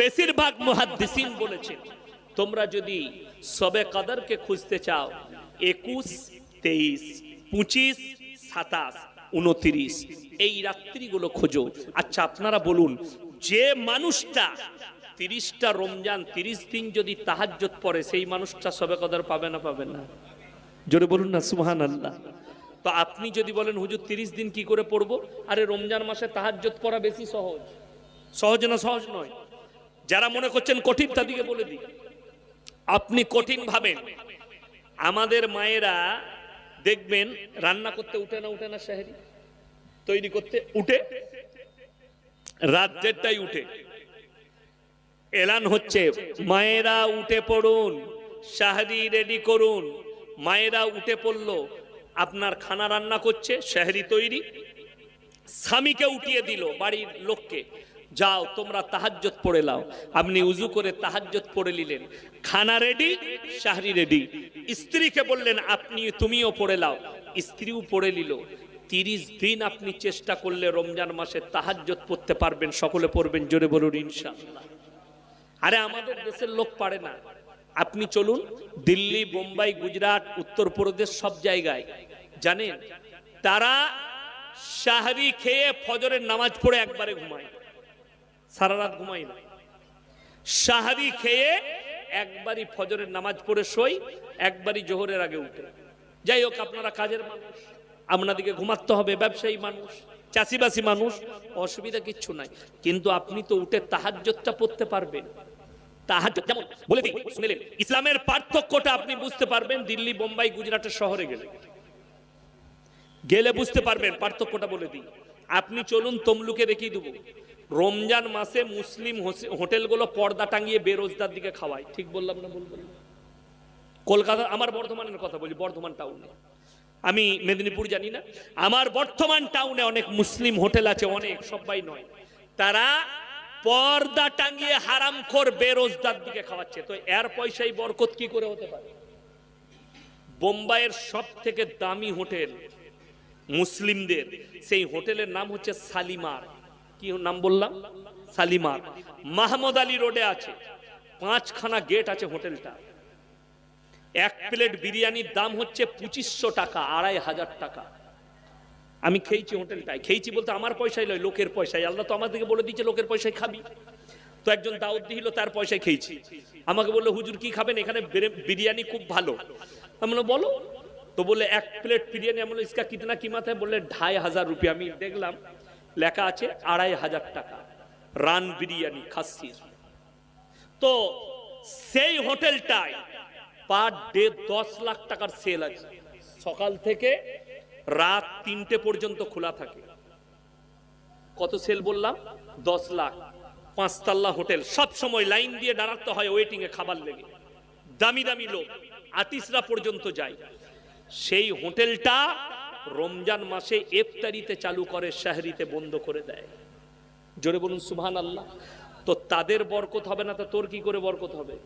বেশিরভাগ মুহাদ্দিসিন বলেছেন। তোমরা যদি সবে কাদরকে খুঁজতে চাও, একুশ, তেইশ, পঁচিশ, সাতাশ, উনত্রিশ, এই রাত্রিগুলো খোঁজো। আচ্ছা আপনারা বলুন, যে মানুষটা তিরিশটা রমজান, তিরিশ দিন যদি তাহাজ্জত পড়ে, সেই মানুষটা সবে কদর পাবে না পাবে না? জোরে বলুন না সুহান আল্লাহ তো আপনি যদি বলেন, হুজুর, তিরিশ দিন কি করে পড়ব? আরে, রমজান মাসে তাহাজ্জত পড়া বেশি সহজ। সহজ না সহজ নয়? যারা মনে করছেন কঠিন, তাদেরকে বলে দিই। আপনি কঠিন ভাবেন। আমাদের মায়েরা দেখবেন, রান্না করতে উঠে না উঠে না শাহেরি? তৈরি করতে উঠে? রাত দেড়টায় উঠে। এলান হচ্ছে, মায়েরা উঠে পড়ুন, শাহরি রেডি করুন। মায়েরা উঠে পড়ল, আপনার খানা রান্না করছে, শাহরি তৈরি। স্বামীকে উঠিয়ে দিল, বাড়ির লোককে। যাও, তোমরা তাহাজ্জত পড়ে লাও। আপনি উজু করে তাহাজ্জত পড়ে নিলেন। খানা রেডি শাহরি রেডি স্ত্রীকে বললেন, আপনি, তুমিও পড়ে লাও। স্ত্রীও পড়ে নিল। তিরিশ দিন আপনি চেষ্টা করলে রমজান মাসে তাহাজ্জত পড়তে পারবেন, সকলে পড়বেন, জোরে বলুন, ইনশাআল্লাহ। আরে, আমাদের দেশের লোক পারে না। আপনি চলুন, দিল্লি, বোম্বাই, গুজরাট, উত্তরপ্রদেশ সব জায়গায়। জানেন, তারা শাহরি খেয়ে ফজরের নামাজ পড়ে একবারে ঘুমায়। সারা রাত ঘুমায় না। শাহরি খেয়ে একবারই ফজরের নামাজ পড়ে শোয়, একবারই জোহরের আগে উঠে। যাই হোক, আপনারা কাজের মানুষ। আপনাদেরকে ঘুমাতে হবে, ব্যবসায়ী মানুষ, চাষিবাসী মানুষ, অসুবিধা কিচ্ছু নাই। কিন্তু আপনি তো উঠে তাহাজ্জতটা পড়তে পারবেন। ইসলামের পার্থক্যটা আপনি বুঝতে পারবেন, দিল্লি, বোম্বাই, গুজরাটের শহরে গেলে। গেলে বুঝতে পারবেন, পার্থক্যটা বলে দিই। আপনি চলুন তমলুকে দেখিয়ে দেবো। রমজান মাসে মুসলিম হোটেলগুলো পর্দা টাঙিয়ে বেরোজদার দিকে খাওয়ায়। ঠিক বললাম না বলবেন কলকাতা, আমার বর্ধমানের কথা বলি, বর্ধমান টাউনে আমি মেদিনীপুর জানি না। আমার বর্ধমান টাউনে অনেক মুসলিম হোটেল আছে, অনেক, সবাই নয়। তারা পর্দা টাঙিয়ে হারামখোর বেরোজদার দিকে খাওয়াচ্ছে। তো এর পয়সায় বরকত কি করে হতে পারে? বোম্বাইয়ের সব থেকে দামি হোটেল মুসলিমদের, সেই হোটেলের নাম হচ্ছে সালিমার। কি নাম বললাম? সালিমার মাহমুদ আলী রোডে আছে। পাঁচখানা গেট আছে হোটেলটা। এক প্লেট বিরিয়ানির দাম হচ্ছে পঁচিশশো টাকা আড়াই হাজার টাকা। আমি খেয়েছি হোটেলটায়। খেয়েছি বলতে আমার পয়সায় লয় লোকের পয়সায়। আল্লাহ তো আমাদেরকে বলে দিচ্ছে লোকের পয়সায় খাবি। তো একজন দাউদ দিল তার পয়সায় খেয়েছি। আমাকে বলল হুজুর কি খাবেন? এখানে বিরিয়ানি খুব ভালো। আমি বলো। তো বলে এক প্লেট বিরিয়ানি। আমি বললাম, ইসকা কিতনা কিমাত है বললে ঢাই হাজার রুপিয়া আমি দেখলাম লেখা আছে আড়াই হাজার টাকা। রান বিরিয়ানি, খাসির। তো সেই হোটেলটায় পার ডে দশ লাখ টাকার সেল আছে। সকাল থেকে রাত তিনটে পর্যন্ত খোলা থাকে। কত সেল বললাম? দশ লাখ। পাঁচতাল্লা হোটেল। সব সময় লাইন দিয়ে দাঁড়াতে হয় ওয়েটিং এ খাবার লেগে। দামি দামি লোক আতিসরা পর্যন্ত যায়। সেই হোটেলটা রমজান মাসে ইফতারিতে চালু করে, শাহরিতে বন্ধ করে দেয়। জোরে বলুন সুবহান আল্লাহ তো তাদের বরকত হবে না, তো তোর কি করে বরকত হবে?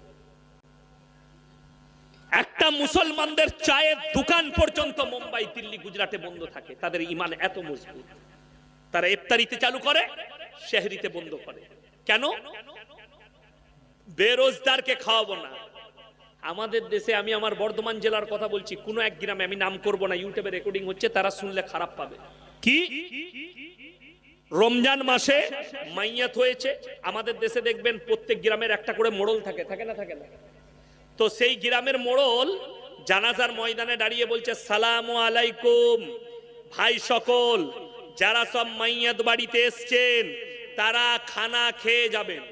একটা মুসলমানদের চায়ের দোকান পর্যন্ত মুম্বাই, দিল্লি, গুজরাটে বন্ধ থাকে। তাদের ইমান এত মজবুত। তারা ইফতারিতে চালু করে, শেহরিতে বন্ধ করে। কেন? বেরোজদারকে খাওয়াবো না। আমাদের দেশে আমি আমার বর্ধমান জেলার কথা বলছি, কোনো এক গ্রামে আমি নাম করব না, ইউটিউবে রেকর্ডিং হচ্ছে, তারা শুনলে খারাপ পাবে। কি? রমজান মাসে মাইয়াত হয়েছে, আমাদের দেশে দেখবেন প্রত্যেক গ্রামের একটা করে মোড়ল থাকে থাকে না থাকে না? তো সেই গ্রামের মোড়ল জানাজার ময়দানে দাঁড়িয়ে বলছে, সালাম আলাইকুম, ভাই সকল, যারা সব মাইয়াত বাড়িতে এসছেন, তারা খানা খেয়ে যাবেন।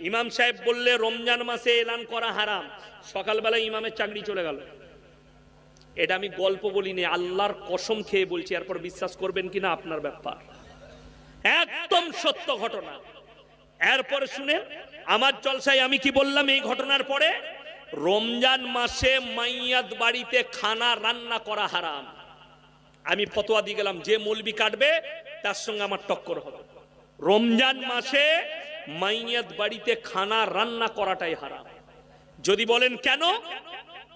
ইমাম সাহেব বললে, রমজান মাসে এলান করা হারাম। সকালবেলা ইমামের চাকরি চলে গেল। এটা আমি গল্প বলিনি, আল্লাহর কসম খেয়ে বলছি, এরপর বিশ্বাস করবেন কিনা আপনার ব্যাপার। একদম সত্য ঘটনা। এরপর শুনেন, আমার জলসায় আমি কি বললাম এই ঘটনার পরে? রমজান মাসে মাইয়াত বাড়িতে খানা রান্না করা হারাম। আমি ফতোয়া দিয়ে গেলাম, যে মলবি কাটবে, তার সঙ্গে আমার টক্কর হবে। রমজান মাসে মাইয়াত বাড়িতে খানা রান্না করাটাই হারাম। যদি বলেন কেন?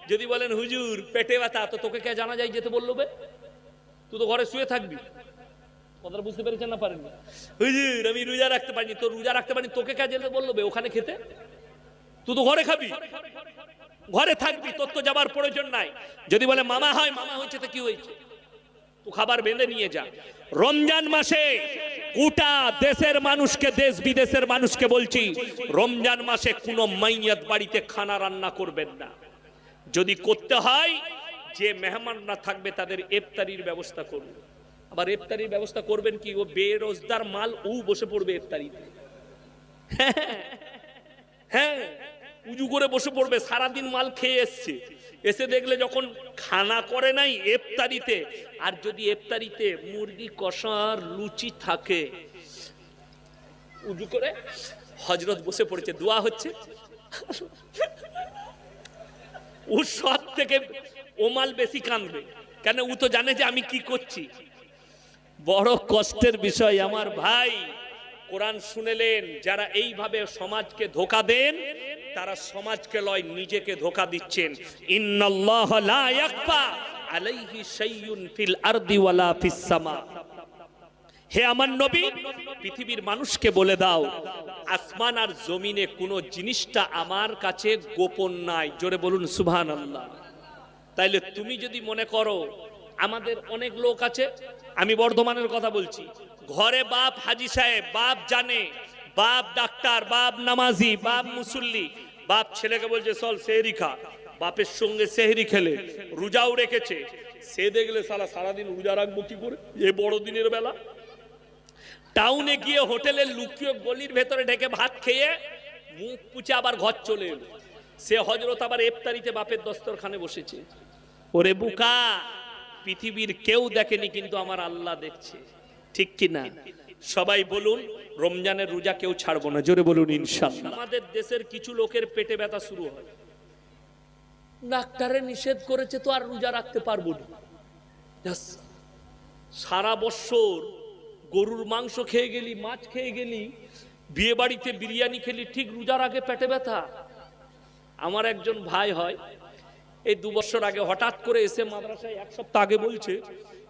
যদি বলেন, হুজুর, পেটে ব্যথা, তো তোকে কে জানা যায় যেতে বলল বে? তুই তো ঘরে শুয়ে থাকবি। কথাটা বুঝতে পেরেছেন না পারেন হুজুর, আমি রোজা রাখতে পারিনি, তো রোজা রাখতে পারিনি, তোকে কাজে বলল বে? ওখানে খেতে? তুই তো ঘরে খাবি। ঘরে থাকবি, তোর তো যাবার প্রয়োজন নাই। যদি বলে, মামা হয়, মামা হয়েছে, তো কি হয়েছে? তো খাবার বেঁধে নিয়ে যা। রমজান মাসে গোটা দেশের মানুষকে, দেশ বিদেশের মানুষকে বলছি, রমজান মাসে কোনো মাইয়াত বাড়িতে খানা রান্না করবেন না। যদি করতে হয়, যে মেহমানরা থাকবে তাদের ইফতারির ব্যবস্থা করুন। আবার ইফতারির ব্যবস্থা করবেন কি? ও বেরোজগার মাল ও বসে পড়বে ইফতারিতে। হ্যাঁ উজু করে বসে পড়বে, সারাদিন মাল খেয়ে এসছে। এসে দেখলে যখন খানা করে নাই এফতারিতে, আর যদি এফতারিতে মুরগি, কষার লুচি থাকে, উজু করে হজরত বসে পড়েছে, দোয়া হচ্ছে। ও সব থেকে ও মাল বেশি কাঁদবে কেন ও তো জানে যে আমি কি করছি। বড় কষ্টের বিষয় আমার ভাই। কোরআন শুনেলেন, যারা এইভাবে সমাজকে ধোকা দেন, তারা সমাজকে লয়, নিজেকে ধোকা দিচ্ছেন। আলাইহি হে আমার নবী, পৃথিবীর মানুষকে বলে দাও, আসমান আর জমিনে কোনো জিনিসটা আমার কাছে গোপন নাই। জোরে বলুন সুভান সুবহানাল্লাহ। তাইলে তুমি যদি মনে করো, আমাদের অনেক লোক আছে, আমি বর্ধমানের কথা বলছি ঘরে বাপ হাজি সাহেব, বাপ জানে, বাপ ডাক্তার, বাপ নামাজি, বাপ মুসল্লি। বাপ ছেলেকে বলছে, চল সেহরি খা। বাপের সঙ্গে সেহরি খেলে, রোজাও রেখেছে। সে দেখলে সারা সারাদিন রোজা রাখব কি করে? এ বড় দিনের বেলা। টাউনে গিয়ে হোটেলের লুকিয়ে গলির ভেতরে ঢেকে ভাত খেয়ে মুখ পুচে আবার ঘর চলে এলো। সে হজরত আবার ইফতারিতে বাপের দস্তরখানে বসেছে। ওরে বুকা, পৃথিবীর কেউ দেখেনি, কিন্তু আমার আল্লাহ দেখছে। ঠিক কি না সবাই বলুন, রমজানের রোজা কেউ ছাড়বো না। জোরে বলুন ইনশাল্লাহ আমাদের দেশের কিছু লোকের পেটে ব্যথা শুরু হয়। ডাক্তারে নিষেধ করেছে তো আর রোজা রাখতে পারব না। সারা বছর গরুর মাংস খেয়ে গেলি, মাছ খেয়ে গেলি, বিয়ে বাড়িতে বিরিয়ানি খেলি, ঠিক রোজার আগে পেটে ব্যথা? আমার একজন ভাই হয়, এই দু বছর আগে হঠাৎ করে এসে মাদ্রাসায় এক সপ্তাহ আগে বলছে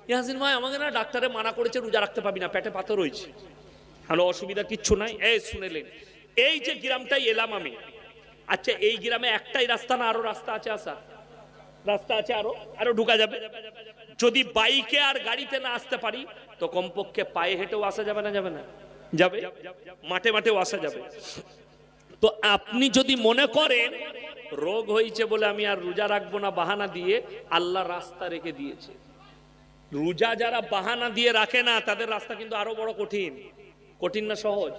ইয়াসিন ভাই, আমাকে না ডাক্তারে মানা করেছে, রোজা রাখতে পাবি না, পেটে পাথর রয়েছে হ্যালো, অসুবিধা কিচ্ছু নাই? এই, শুনেলেন। এই যে গ্রামটাই এলাম আমি। আচ্ছা এই গ্রামে একটাই রাস্তা না, আরও রাস্তা আছে আসা রাস্তা আছে আরও? আরও ঢুকা যাবে? যদি বাইকে আর গাড়িতে না আসতে পারি, তো কমপক্ষে পায়ে হেঁটেও আসা যাবে না যাবে না? যাবে? মাঠে মাঠেও আসা যাবে। তো আপনি যদি মনে করেন, রোগ হয়েছে বলে আমি আর রোজা রাখব না, বাহানা দিয়ে আল্লাহ রাস্তা রেখে দিয়েছে। রোজা যারা বাহানা দিয়ে রাখে না, তাদের রাস্তা কিন্তু আরও বড় কঠিন। কঠিন না সহজ?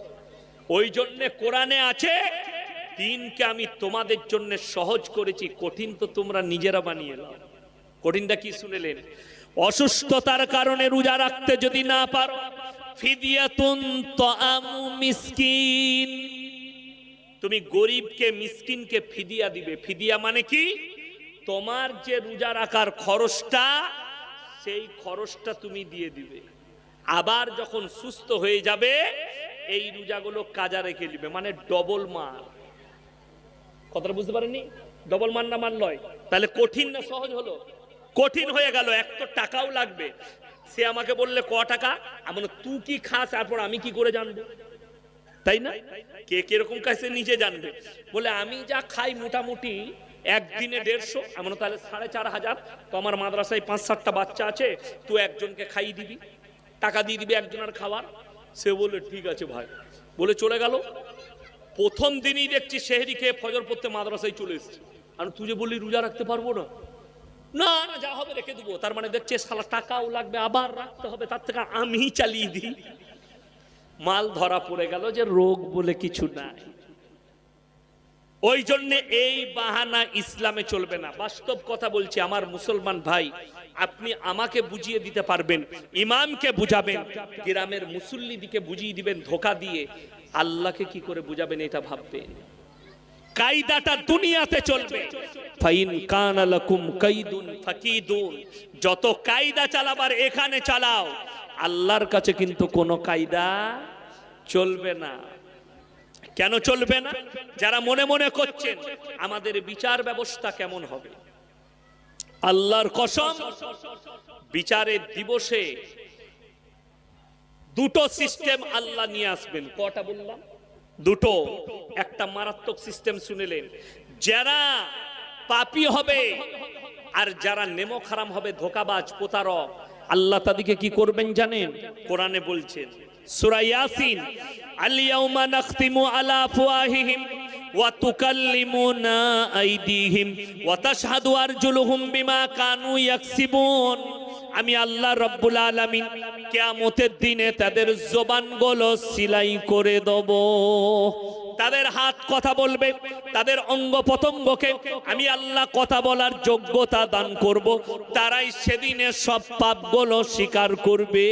ওই জন্যে কোরআনে আছে, দিনকে আমি তোমাদের জন্য সহজ করেছি, কঠিন তো তোমরা নিজেরা বানিয়ে নাও। কঠিনটা কি শুনেলেন? অসুস্থতার কারণে রোজা রাখতে যদি না পারো, ফিদিয়াতুন তাআমু মিসকিন। তুমি গরিবকে, মিসকিনকে ফিদিয়া দিবে। ফিদিয়া মানে কি? তোমার যে রোজা রাখার খরচটা সেই খরচটা তুমি দিয়ে দিবে। আবার যখন সুস্থ হয়ে যাবে এই রোজাগুলো কাজা রেখে দিবে মানে ডবল মার কথাটা বুঝতে পারেননি? ডবল মার না মান নয়। তাহলে কঠিন না সহজ হলো? কঠিন হয়ে গেল এক তো টাকাও লাগবে। সে আমাকে বললে ক টাকা? আমি বললাম, তুই কি খাস তারপর আমি কি করে জানব? তাই না? কে কীরকম কাছে নিজে জানবে। বলে আমি যা খাই মোটামুটি একদিনে দেড়শো এমন তাহলে সাড়ে চার হাজার। তো আমার মাদ্রাসায় পাঁচ সাতটা বাচ্চা আছে তুই একজনকে খাইয়ে দিবি, টাকা দিয়ে দিবি একজনের খাবার। সে বলে ঠিক আছে ভাই। বলে চলে গেল। প্রথম দিনই দেখছি শেহরি খেয়ে ফজর পড়তে মাদ্রাসায় চলে এসছে। আর তুই যে বললি, রোজা রাখতে পারব না? না না, যা হবে রেখে দেবো। তার মানে দেখছে সালা টাকাও লাগবে, আবার রাখতে হবে, তার থেকে আমি চালিয়ে দিই। মাল ধরা পড়ে গেল যে, রোগ বলে কিছু নাই। ওই জন্য এই বাহানা ইসলামে চলবে না। বাস্তব কথা বলছি, আমার মুসলমান ভাই, আপনি আমাকে বুঝিয়ে দিতে পারবেন, ইমামকে বুঝাবেন, গ্রামের মুসল্লি দিকে বুঝিয়ে দিবেন, ধোকা দিয়ে আল্লাহকে কি করে বুঝাবেন এটা ভাববেন? কায়দাটা দুনিয়াতে চলবে। ফাইন কাইদুন যত কায়দা চালাবার এখানে চালাও, আল্লাহর কাছে কিন্তু কোনো কায়দা চলবে না। কেন চলবে না? যারা মনে মনে করছেন, আমাদের বিচার ব্যবস্থা কেমন হবে? আল্লাহর কসম, বিচারের দিবসে দুটো সিস্টেম আল্লাহ নিয়ে আসবেন। কটা বললাম? দুটো। একটা মারাত্মক সিস্টেম শুনেলেন। যারা পাপি হবে আর যারা নেমো খারাম হবে, ধোকাবাজ, প্রতারক, আল্লাহ তাদেরকে কি করবেন জানেন? কোরআনে বলছেন সূরা ইয়াসিন আলিয়াউমা নাখতিমু আলা আফওয়াহিহিম ওয়া তুকাল্লিমুনা আইদিহিম ওয়া তাশহাদু আরজুলুহুম বিমা কানু ইয়াকসিবুন। আমি আল্লাহ রব্বুল আলামিন কিয়ামতের দিনে তাদের জবানগুলো সিলাই করে দেব। তাদের হাত কথা বলবে, তাদের অঙ্গ প্রতঙ্গকে আমি আল্লাহ কথা বলার যোগ্যতা দান করব। তারাই সেদিনে সব পাপগুলো স্বীকার করবে।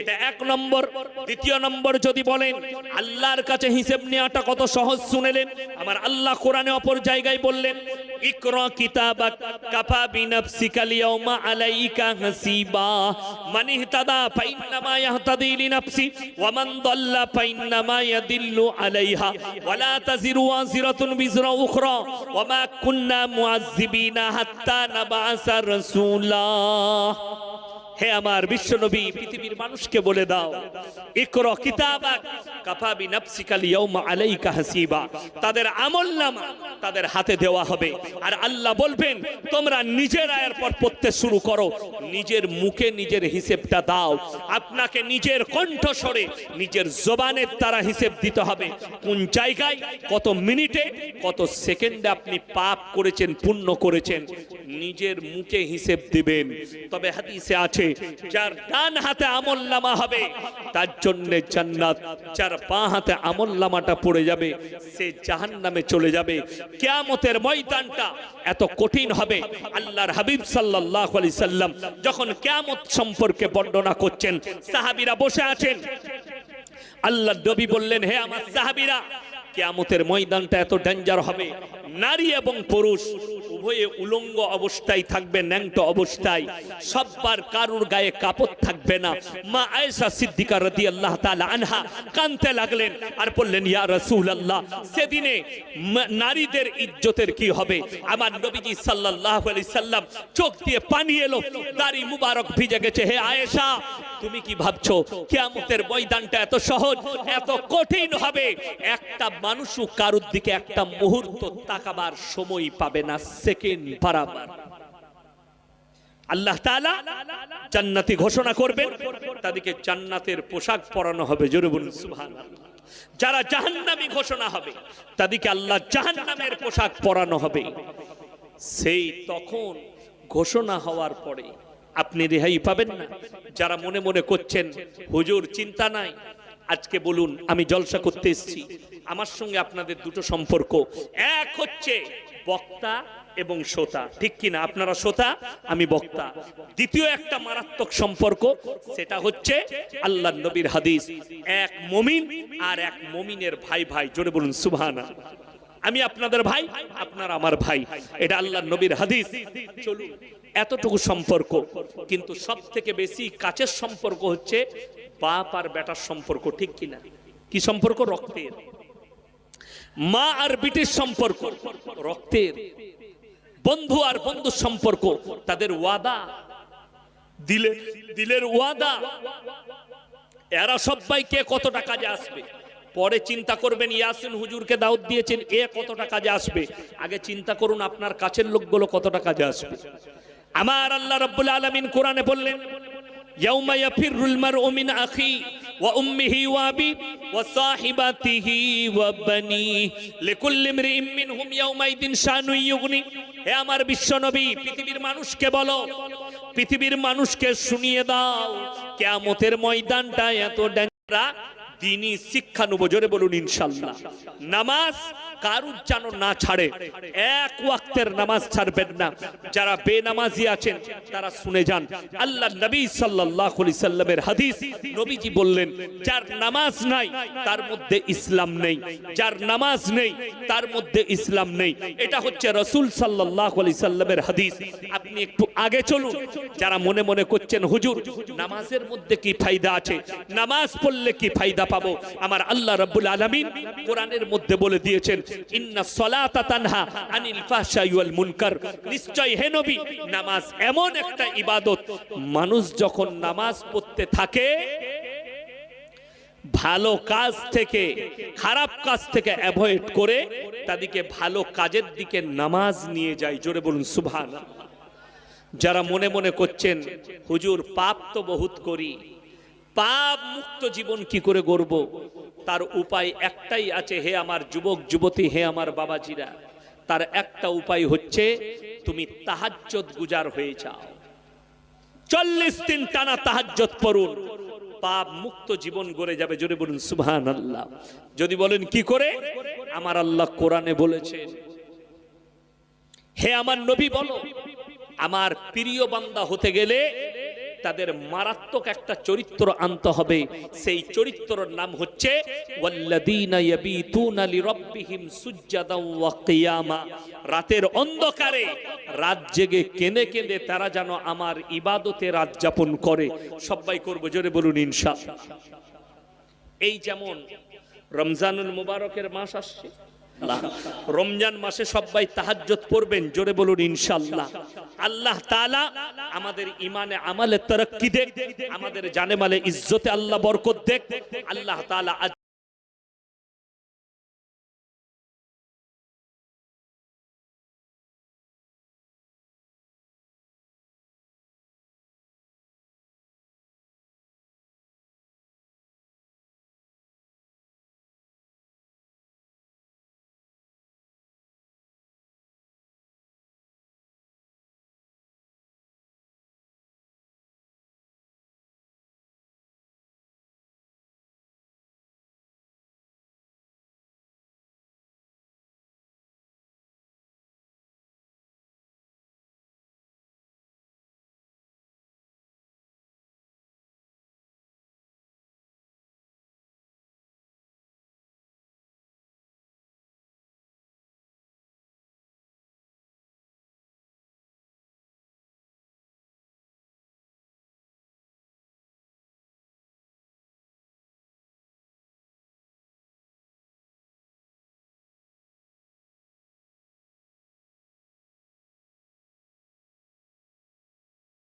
এটা এক নম্বর। দ্বিতীয় নম্বর যদি বলেন, আল্লাহর কাছে হিসেব নেওয়াটা কত সহজ শুনেলেন। আমার আল্লাহ কোরআনে অপর জায়গায় বললেন ইকরা কিতাবাক কাফা বিনাফসিকা লিয়াউমা আলাইকা হাসিবা মান ইহতাদা ফাইন্নামা ইয়াহতাদি লিনাফসি ওয়া মান দাল্লা ফাইন্নামা ইয়াদিল্লু আলাইহা ওয়ালা তাজিরু ওয়াজিরাতুন বিজরা উখরা ওয়া মা কুন্না মুআযযিবিনা হাত্তা নাবআসা রাসূলা হে আমার বিশ্বনবী, পৃথিবীর মানুষকে বলে দাও। ইকরা কিতাবাক কাফা বিনাফসিকা লিয়াউমা আলাইকা হাসিবা। তাদের আমলনামা তাদের হাতে দেওয়া হবে। আর আল্লাহ বলবেন, তোমরা নিজেরা এরপর পড়তে শুরু করো। নিজের মুখে নিজের হিসেবটা দাও। আপনাকে নিজের কণ্ঠস্বরে নিজের জবানের দ্বারা হিসেব দিতে হবে। কোন জায়গায়, কত মিনিটে, কত সেকেন্ডে আপনি পাপ করেছেন, পুণ্য করেছেন, নিজের মুখে হিসেব দিবেন। তবে হাদিসে আছে যার ডান হাতে আমল নামা হবে, তার জন্য জান্নাত। যার বাঁ হাতে আমল নামাটা পড়ে যাবে, সে জাহান নামে চলে যাবে। কেয়ামতের ময়দানটা এত কঠিন হবে। আল্লাহর হাবিব সাল্লাল্লাহু আলাইহি সাল্লাম যখন কেয়ামত সম্পর্কে বর্ণনা করছেন, সাহাবীরা বসে আছেন। আল্লাহ নবী বললেন, হে আমার সাহাবীরা, কেয়ামতের ময়দানটা এত ডেঞ্জার হবে। নারী এবং পুরুষ উভয়ে উলঙ্গ অবস্থায় থাকবে, ন্যাংটো অবস্থায়। সব্বার কারুর গায়ে কাপড় থাকবে না। মা আয়েশা সিদ্দিকা রাদিয়াল্লাহু তাআলা আনহা কানতে লাগলেন আর বললেন, ইয়া রাসূলুল্লাহ, সেদিনে নারীদের ইজ্জতের কি হবে? আমার নবীজি সাল্লাল্লাহু আলাইহি সাল্লাম চোখ দিয়ে পানি এলো, দাড়ি মুবারক ভিজে গেছে। হে আয়েশা, তুমি কি ভাবছ, কিয়ামতের ময়দানটা এত সহজ, এত কঠিন হবে? একটা মানুষও কারুর দিকে একটা মুহূর্ত তাকাবার সময় পাবে না। সেকেন্ড বারাবার। আল্লাহ তাআলা জান্নাতি ঘোষণা করবেন, তাদেরকে জান্নাতের পোশাক পরানো হবে, জোরে বলুন, সুবহানাল্লাহ। যারা জাহান্নামী ঘোষণা হবে, তাদেরকে আল্লাহ জাহান্নামের পোশাক পরানো হবে। সেই তখন ঘোষণা হওয়ার পরে আপনি রেহাই পাবেন না। যারা মনে মনে করছেন, হুজুর, চিন্তা নাই, আজকে বলুন, আমি জলসা করতে এসেছি। আমার সঙ্গে আপনাদের দুটো সম্পর্ক। এক হচ্ছে বক্তা এবং শ্রোতা। ঠিক কিনা? আপনারা শ্রোতা? আমি বক্তা। দ্বিতীয় একটা মারাত্মক সম্পর্ক, সেটা হচ্ছে আল্লাহ নবীর হাদিস। এক মমিন আর এক মমিনের ভাই ভাই। জোরে বলুন সুভানা আমি আপনাদের ভাই, আপনার আমার ভাই। এটা আল্লাহ নবীর হাদিস। চলুন, এতটুকু সম্পর্ক। কিন্তু সব থেকে বেশি কাছের সম্পর্ক হচ্ছে বাপ আর বেটার সম্পর্ক, ঠিক কিনা? কি সম্পর্ক? রক্তের। মা আর বিটির সম্পর্ক। রক্তের। বন্ধু আর বন্ধু সম্পর্ক, তাদের ওয়াদা। দিলে দিলের ওয়াদা। এরা সবাই কে কতটা কাজে আসবে? পরে চিন্তা করবেন, ইয়াসিন হুজুরকে দাওয়াত দিয়েছেন, এ কতটা কাজে আসবে? আগে চিন্তা করুন, আপনার কাছের লোকগুলো কতটা কাজে আসবে। আমার আল্লাহ রাব্বুল আলামিন কোরআনে বললেন, ইয়াউমা ইয়াফিরুল মারউ মিন আখি। ওয়া উম্মিহি وصاحبته وبني لكل امرئ منهم يومئذ شان يغني হে আমার বিশ্বনবী, পৃথিবীর মানুষকে বলো, পৃথিবীর মানুষকে শুনিয়ে দাও, কিয়ামতের ময়দানটা এত ডেংরা দিনই শিক্ষা নেব জোরে বলুন ইনশাল্লাহ। নামাজ কারুর যেন না ছাড়ে। এক ওয়াক্তের নামাজ ছাড়বেন না। যারা বেনামাজি আছেন, তারা শুনে যান। আল্লাহ নবী সাল্লাল্লাহু আলাইহি হাদিস নবীজি বললেন, যার নামাজ নাই, তার মধ্যে ইসলাম নেই। যার নামাজ নেই, তার মধ্যে ইসলাম নেই। এটা হচ্ছে রসূল সাল্লাল্লাহু আলাইহি সাল্লামের হাদিস। আপনি একটু আগে চলুন। যারা মনে মনে করছেন, হুজুর, নামাজের মধ্যে কি ফায়দা আছে? নামাজ পড়লে কি ফায়দা পাবো? আমার আল্লাহ রাব্বুল আলামিন কোরআনের মধ্যে বলে দিয়েছেন ইন্না সলাতা তানহা আনিল ওয়াল মুনকার। নিশ্চয় হে নবী, নামাজ এমন একটা ইবাদত, মানুষ যখন নামাজ পড়তে থাকে, ভালো কাজ থেকে, খারাপ কাজ থেকে অ্যাভয়েড করে, তাদেরকে ভালো কাজের দিকে নামাজ নিয়ে যায়। জোরে বলুন সুভান যারা মনে মনে করছেন, হুজুর, পাপ তো বহুত করি, পাপ মুক্ত জীবন কি করে গড়ব? তার উপায় একটাই আছে, হে আমার যুবক, যুবতী, হে আমার বাবাজিরা। তার একটা উপায় হচ্ছে, তুমি তাহাজ্জত গুজার হয়ে যাও। চল্লিশ দিন টানা তাহাজ্জত পড়ুন, পাপ মুক্ত জীবন গড়ে যাবে। জোরে বলুন সুবহান আল্লাহ যদি বলেন, কি করে? আমার আল্লাহ কোরআনে বলেছেন হে আমার নবী বলো, আমার প্রিয় বান্দা হতে গেলে তাদের মারাত্মক একটা চরিত্র আনতে হবে। সেই চরিত্রর নাম হচ্ছে রাতের অন্ধকারে রাত জেগে কেঁদে কেঁদে তারা যেন আমার ইবাদতে রাত যাপন করে। সবাই করব, জোরে বলুন ইনশাআল্লাহ এই যেমন রমজানুল মুবারকের মাস আসছে রমজান মাসে সবাই তাহাজ্জত পড়বেন, জোরে বলুন ইনশাল্লাহ আল্লাহ তাআলা আমাদের ইমানে আমালে তরক্কি দেখ, আমাদের জানে মালে ইজ্জতে আল্লাহ বরকত দেখ। আল্লাহ তাআলা